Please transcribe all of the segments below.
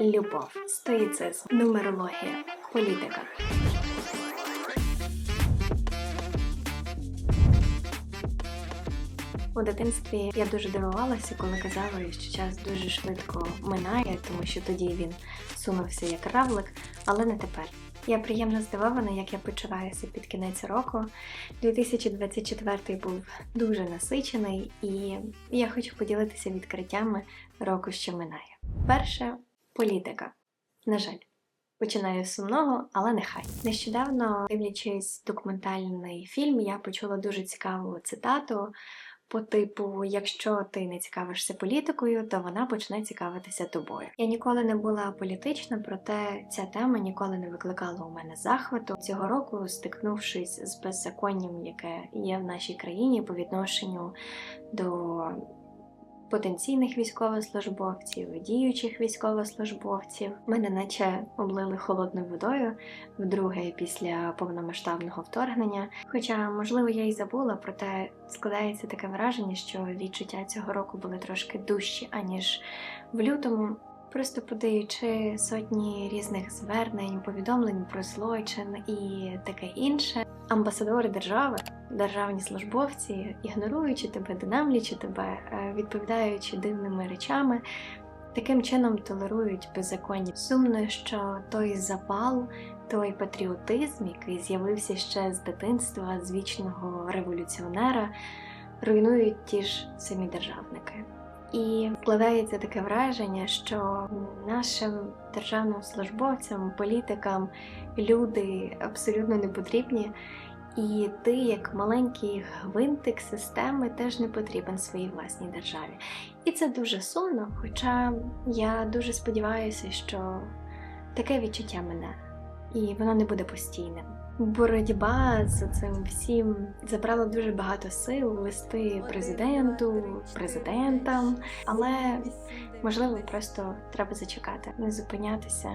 Любов, стоїцизм, нумерологія, політика. У дитинстві я дуже дивувалася, коли казали, що час дуже швидко минає, тому що тоді він сунувся як равлик, але не тепер. Я приємно здивована, як я почуваюся під кінець року. 2024 був дуже насичений, і я хочу поділитися відкриттями року, що минає. Перше політика. На жаль. Починаю з сумного, але нехай. Нещодавно, дивлячись документальний фільм, я почула дуже цікаву цитату по типу: якщо ти не цікавишся політикою, то вона почне цікавитися тобою. Я ніколи не була політична, проте ця тема ніколи не викликала у мене захвату. Цього року, стикнувшись з беззаконням, яке є в нашій країні по відношенню до потенційних військовослужбовців, діючих військовослужбовців. Мене наче облили холодною водою вдруге після повномасштабного вторгнення. Хоча, можливо, я й забула, проте складається таке враження, що відчуття цього року були трошки дужчі, аніж в лютому. Просто подаючи сотні різних звернень, повідомлень про злочин і таке інше, амбасадори держави, державні службовці, ігноруючи тебе, динамлячи тебе, е, відповідаючи дивними речами, таким чином толерують беззаконня. Сумно, що той запал, той патріотизм, який з'явився ще з дитинства, з вічного революціонера, руйнують ті ж самі державники. І складається таке враження, що нашим державним службовцям, політикам люди абсолютно не потрібні, і ти, як маленький гвинтик системи, теж не потрібен своїй власній державі. І це дуже сумно, хоча я дуже сподіваюся, що таке відчуття мене, і воно не буде постійним. Боротьба з цим всім забрала дуже багато сил вести президенту, президентам, але можливо просто треба зачекати, не зупинятися,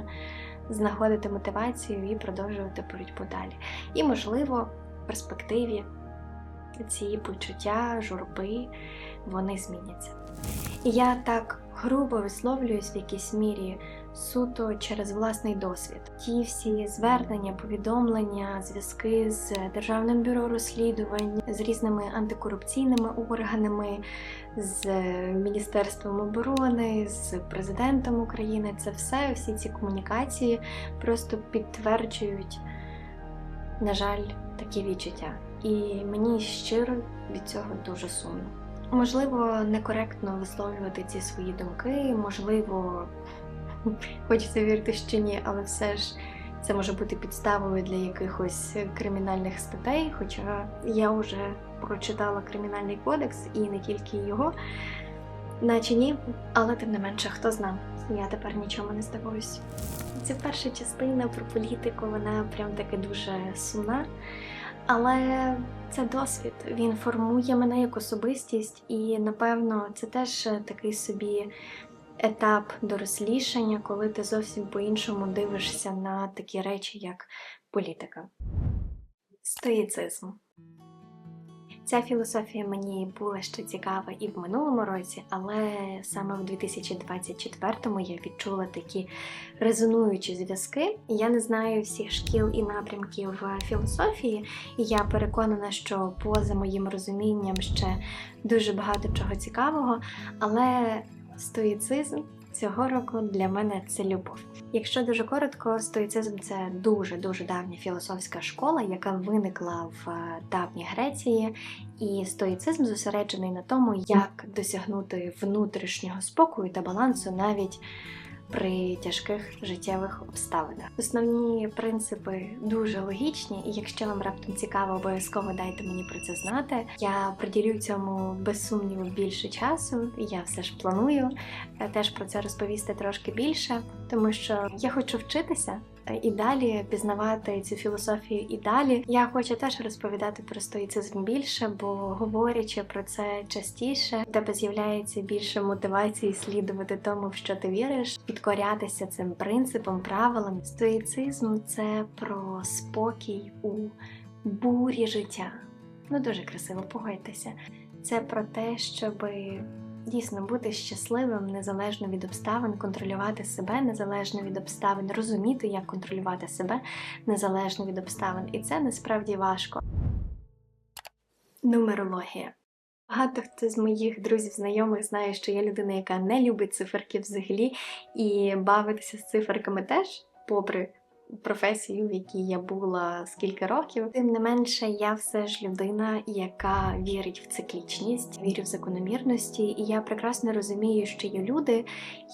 знаходити мотивацію і продовжувати боротьбу далі. І можливо, в перспективі ці почуття, журби вони зміняться. І я так грубо висловлююсь в якійсь мірі суто через власний досвід. Ті всі звернення, повідомлення, зв'язки з Державним бюро розслідувань, з різними антикорупційними органами, з Міністерством оборони, з президентом України. Це все, всі ці комунікації просто підтверджують, на жаль, такі відчуття. І мені щиро від цього дуже сумно. Можливо, некоректно висловлювати ці свої думки, можливо, хочеться вірити, що ні, але все ж це може бути підставою для якихось кримінальних статей. Хоча я вже прочитала кримінальний кодекс і не тільки його, наче ні, але тим не менше, хто знав, я тепер нічому не здивуюсь. Ця перша частина про політику, вона прям таки дуже сумна. Але це досвід, він формує мене як особистість, і напевно це теж такий собі етап дорослішання, коли ти зовсім по-іншому дивишся на такі речі, як політика. Стоїцизм. Ця філософія мені була ще цікава і в минулому році, але саме в 2024-му я відчула такі резонуючі зв'язки. Я не знаю всіх шкіл і напрямків філософії, і я переконана, що поза моїм розумінням ще дуже багато чого цікавого, але стоїцизм цього року для мене це любов. Якщо дуже коротко, стоїцизм це дуже дуже давня філософська школа, яка виникла в е, давній Греції, і стоїцизм зосереджений на тому, як досягнути внутрішнього спокою та балансу навіть при тяжких життєвих обставинах. Основні принципи дуже логічні, і якщо вам раптом цікаво, обов'язково дайте мені про це знати. Я приділю цьому без сумніву більше часу. Я все ж планую е, теж про це розповісти трошки більше, тому що я хочу вчитися. Е, І далі пізнавати цю філософію і далі. Я хочу теж розповідати про стоїцизм більше, бо говорячи про це частіше, у тебе з'являється більше мотивації слідувати тому, в що ти віриш, підкорятися цим принципам, правилам. Стоїцизм це про спокій у бурі життя. Ну дуже красиво, погодьтеся. Це про те, щоб дійсно бути щасливим незалежно від обставин, контролювати себе незалежно від обставин, розуміти, як контролювати себе незалежно від обставин. І це насправді важко. Нумерологія. Багато хто з моїх друзів, знайомих знає, що я людина, яка не любить циферки взагалі, і бавитися з циферками теж, попри професію, в якій я була скільки років. Тим не менше, я все ж людина, яка вірить в циклічність, вірю в закономірності, і я прекрасно розумію, що є люди,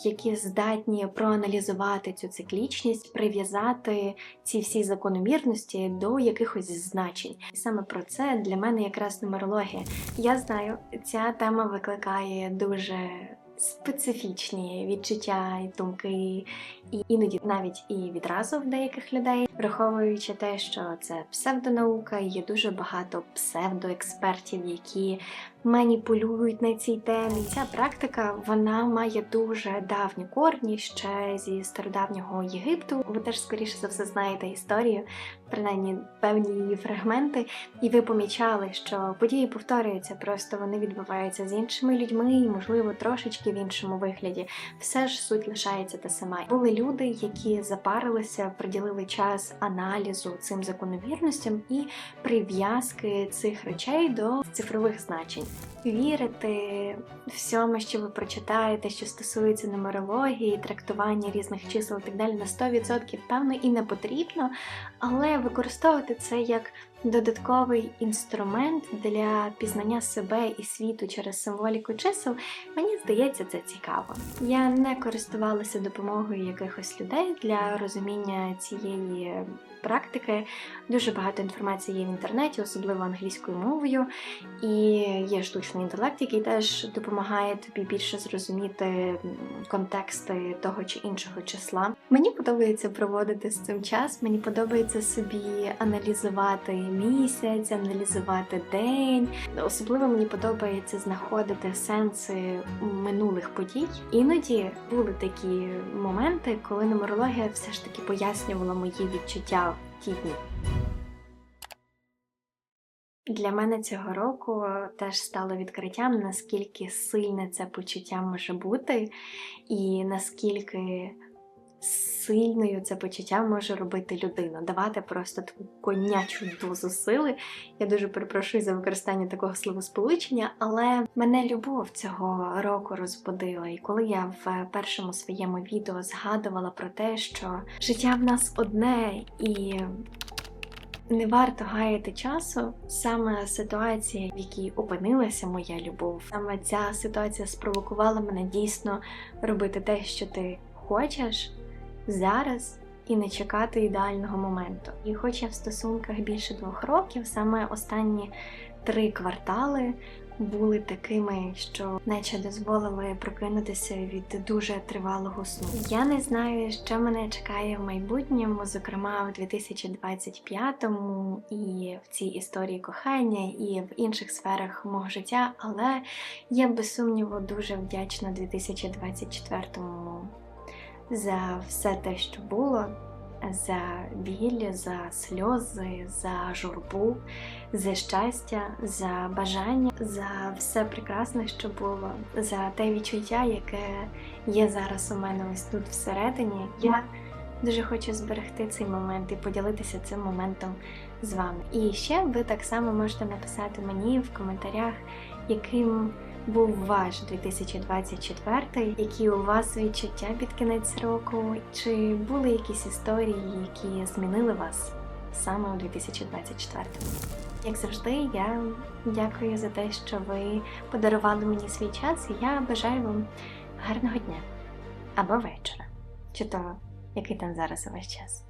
які здатні проаналізувати цю циклічність, прив'язати ці всі закономірності до якихось значень. І саме про це для мене якраз нумерологія. Я знаю, ця тема викликає дуже специфічні відчуття і думки, і іноді навіть і відразу в деяких людей, враховуючи те, що це псевдонаука, є дуже багато псевдоекспертів, які маніпулюють на цій темі. Ця практика вона має дуже давні корні ще зі стародавнього Єгипту. Ви теж скоріше за все знаєте історію, принаймні певні її фрагменти, і ви помічали, що події повторюються, просто вони відбуваються з іншими людьми, і можливо трошечки в іншому вигляді. Все ж суть лишається та сама. Були люди, які запарилися, приділили час аналізу цим закономірностям і прив'язки цих речей до цифрових значень. Вірити всьому, що ви прочитаєте, що стосується нумерології, трактування різних чисел і так далі, на 100% певно і не потрібно, але використовувати це як додатковий інструмент для пізнання себе і світу через символіку чисел, мені здається, це цікаво. Я не користувалася допомогою якихось людей для розуміння цієї практики. Дуже багато інформації є в інтернеті, особливо англійською мовою, і є штучний інтелект, який теж допомагає тобі більше зрозуміти контексти того чи іншого числа. Мені подобається проводити з цим час, мені подобається собі аналізувати місяць, аналізувати день. Особливо мені подобається знаходити сенси минулих подій. Іноді були такі моменти, коли нумерологія все ж таки пояснювала мої відчуття в ті дні. Для мене цього року теж стало відкриттям, наскільки сильне це почуття може бути, і наскільки сильною це почуття може робити людину, давати просто таку конячу дозу сили. Я дуже перепрошую за використання такого словосполучення, але мене любов цього року розбудила. І коли я в першому своєму відео згадувала про те, що життя в нас одне і не варто гаяти часу. Саме ситуація, в якій опинилася моя любов, саме ця ситуація спровокувала мене дійсно робити те, що ти хочеш зараз. І не чекати ідеального моменту. І хоч я в стосунках більше двох років, саме останні три квартали були такими, що наче дозволили прокинутися від дуже тривалого сну. Я не знаю, що мене чекає в майбутньому, зокрема в 2025-му і в цій історії кохання, і в інших сферах мого життя, але я без сумніву дуже вдячна 2024-му за все те, що було. За біль, за сльози, за журбу, за щастя, за бажання, за все прекрасне, що було, за те відчуття, яке є зараз у мене ось тут всередині. Я дуже хочу зберегти цей момент і поділитися цим моментом з вами. І ще ви так само можете написати мені в коментарях, яким був ваш 2024, які у вас відчуття під кінець року, чи були якісь історії, які змінили вас саме у 2024? Як завжди, я дякую за те, що ви подарували мені свій час, і я бажаю вам гарного дня або вечора, чи то який там зараз у ваш час.